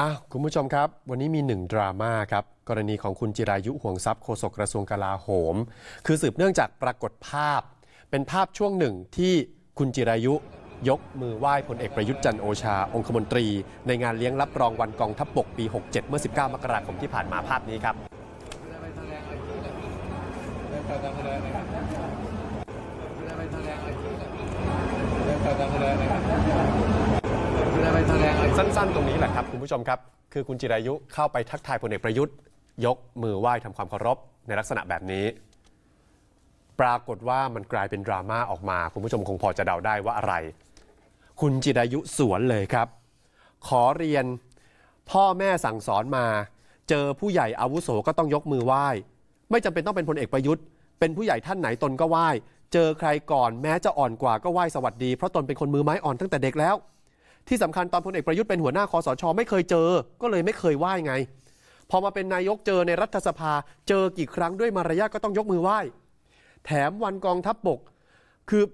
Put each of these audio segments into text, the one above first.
อ้าวคุณผู้ชมครับ วันนี้มีหนึ่งดราม่าครับ กรณีของคุณจิรายุห่วงทรัพย์โฆษกกระทรวงกลาโหม คือสืบเนื่องจากปรากฏภาพ เป็นภาพช่วงหนึ่งที่คุณจิรายุยกมือไหว้พลเอกประยุทธ์จันโอชา องคมนตรี ในงานเลี้ยงรับรองวันกองทัพบกปี 67 เมื่อ 19 มกราคมที่ผ่านมาภาพนี้ครับ สั้น ๆ ตรงนี้แหละครับคุณผู้ชมครับ คือคุณจิรายุเข้าไปทักทายพลเอกประยุทธ์ ยกมือไหว้ทำความเคารพในลักษณะแบบนี้ ปรากฏว่ามันกลายเป็นดราม่าออกมา คุณผู้ชมคงพอจะเดาได้ว่าอะไร คุณจิรายุสวนเลยครับ ขอเรียนพ่อแม่สั่งสอนมา เจอผู้ใหญ่อาวุโสก็ต้องยกมือไหว้ ไม่จำเป็นต้องเป็นพลเอกประยุทธ์ เป็นผู้ใหญ่ท่านไหนตนก็ไหว้ เจอใครก่อนแม้จะอ่อนกว่าก็ไหว้สวัสดี เพราะตนเป็นคนมือไม้อ่อนตั้งแต่เด็กแล้ว ที่สำคัญตอนพลเอกประยุทธ์เป็นหัวหน้าคอสชไม่เคยเจอ ก็เลยไม่เคยไหว้ไง พอมาเป็นนายกเจอในรัฐสภา เจอกี่ครั้งด้วยมารยาทก็ต้องยกมือไหว้ แถมวันกองทัพบบก คือ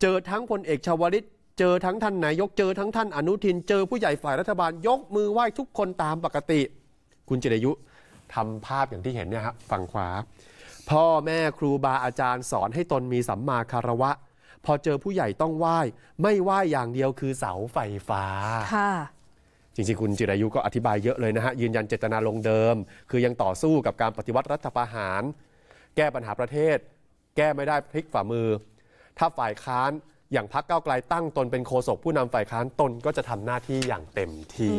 เจอทั้งพลเอกชวลิตเจอทั้งท่านนายกเจอทั้งท่านอนุทิน เจอผู้ใหญ่ฝ่ายรัฐบาลยกมือไหว้ทุกคนตามปกติ คุณจิรายุทำภาพอย่างที่เห็นเนี่ยครับฝั่งขวา พ่อแม่ครูบาอาจารย์สอนให้ตนมีสัมมาคารวะ พอเจอผู้ใหญ่ต้องไหว้ ไม่ไหว้อย่างเดียวคือเสาไฟฟ้า ค่ะ จริงๆ คุณจิรายุก็อธิบายเยอะเลยนะฮะ ยืนยันเจตนาลงค์เดิม คือยังต่อสู้กับการปฏิวัติรัฐประหาร แก้ปัญหาประเทศ แก้ไม่ได้พลิกฝ่ามือ ถ้าฝ่ายค้านอย่างพักเก้าวไกลตั้งตนเป็นโฆษกผู้นำฝ่ายค้านตนก็จะทำหน้าที่อย่างเต็มที่